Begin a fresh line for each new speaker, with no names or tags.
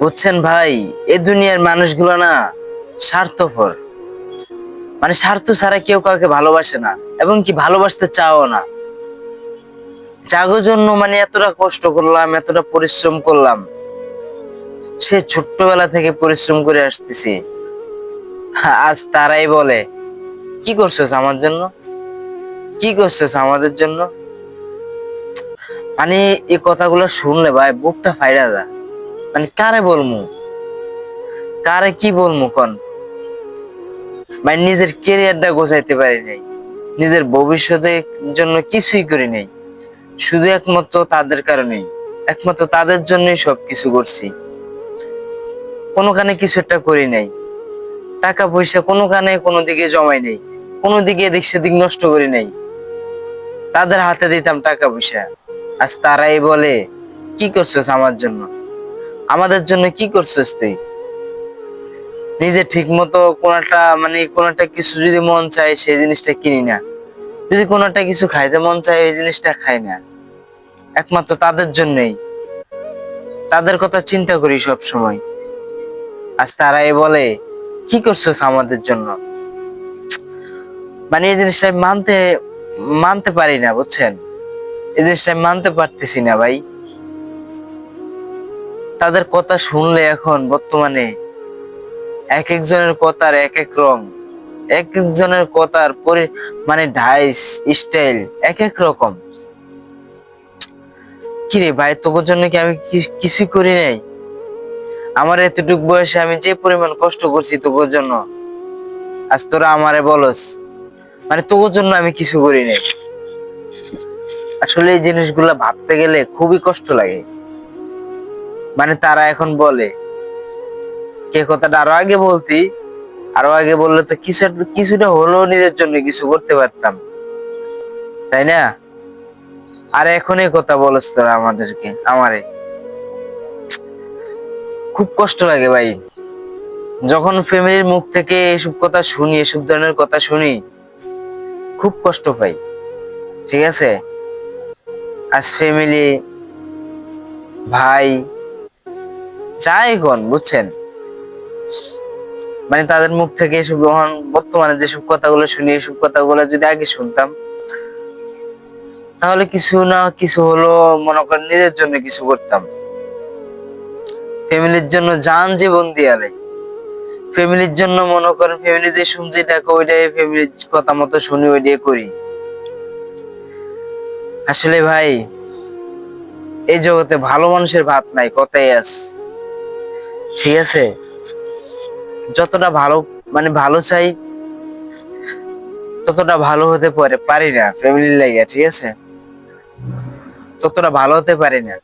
বুঝছেন ভাই, এ দুনিয়ার মানুষগুলো না স্বার্থপর। মানে স্বার্থ ছাড়া কেউ কাউকে ভালোবাসে না এবং কি ভালোবাসতে চাও না। জাগোর জন্য মানে এতটা কষ্ট করলাম, এতটা পরিশ্রম করলাম। সে ছোট্টবেলা থেকে পরিশ্রম করে আসতেছি। আজ তারাই বলে, কি করছিস আমার জন্য? কি করছিস আমাদের জন্য? মানে এই কথাগুলো শুনলে ভাই, বুকটা ফাইরা যা মানে কারে বলমু? কারে কি বলমু কোন? মানে নিজের কেরিয়ারটা গোছাইতে পারি নাই। নিজের ভবিষ্যতের জন্য কিছুই করি নাই। শুধু একমাত্র তাদের কারণেই। একমাত্র তাদের জন্যই সবকিছু করছি। কোনো কানে কিছু একটা করি নাই। টাকা পয়সা কোনো কানে কোনো দিকে জমাই নেই। কোনো দিকে এদিক সেদিক নষ্ট করি নাই। তাদের হাতে দিতাম টাকা পয়সা। আজ তারাই বলে, কি করছিস আমার জন্য? আমাদের জন্য কি করছিস তুই? নিজে ঠিক মতো কোনটা মানে কোনটা কিছু যদি মন চায় সেই জিনিসটা কিনি না। যদি কোনটা কিছু খাইতে মন চায় ওই জিনিসটা খাই না। একমাত্র তাদের জন্যই। তাদের কথা চিন্তা করি সব সময় আজ তারাই বলে, কি করছিস আমাদের জন্য? মানে এই জিনিসটা মানতে মানতে পারি না, বুঝছেন? এই জিনিসটা মানতে পারতেছি না ভাই। তাদের কথা শুনলে এখন বর্তমানে এক একজনের কথার এক এক রং, এক একজনের কথার পরি মানে ডাইস স্টাইল এক এক রকম। কিরে ভাই, তোর জন্য কি আমি কিছু করি নাই? আমার এতটুক বয়সে আমি যে পরিমাণ কষ্ট করছি তোর জন্য, আজ তোরা আমারে বলস মানে তোর জন্য আমি কিছু করি নাই। আসলে এই জিনিসগুলা ভাবতে গেলে খুবই কষ্ট লাগে। মানে তারা এখন বলে, কে কথাটা আরও আগে বলতি? আরও আগে বললে তো কিছু কিছুটা হলেও নিজের জন্য কিছু করতে পারতাম। তাই না? আর এখন এই কথা বলস তোরা আমাদেরকে, আমারে। খুব কষ্ট লাগে ভাই। যখন ফ্যামিলির মুখ থেকে এসব কথা শুনি, এসব ধরনের কথা শুনি, খুব কষ্ট পাই। ঠিক আছে? আজ ফ্যামিলি, ভাই যাই কোন বুঝছেন? মানে তাদের মুখ থেকে এসব এখন বর্তমানে যেসব কথাগুলো শুনি, এসব কথাগুলো যদি আগে শুনতাম, তাহলে কিছু না কিছু হলো, মনে করেন নিজের জন্য কিছু করতাম। ফ্যামিলির জন্য জান জীবন দিয়ালে ফ্যামিলির জন্য মনে করেন ফ্যামিলি যে শুনছে ডাকে ওইটাই ফ্যামিলির কথা মতো শুনি, ওইটাই করি। আসলে ভাই, এই জগতে ভালো মানুষের ভাত নাই, কথাই আছে। ঠিক আছে? যতটা ভালো মানে ভালো চাই, ততটা ভালো হতে পারে, পারি না ফ্যামিলি লাগে, ঠিক আছে? ততটা ভালো হতে পারি না।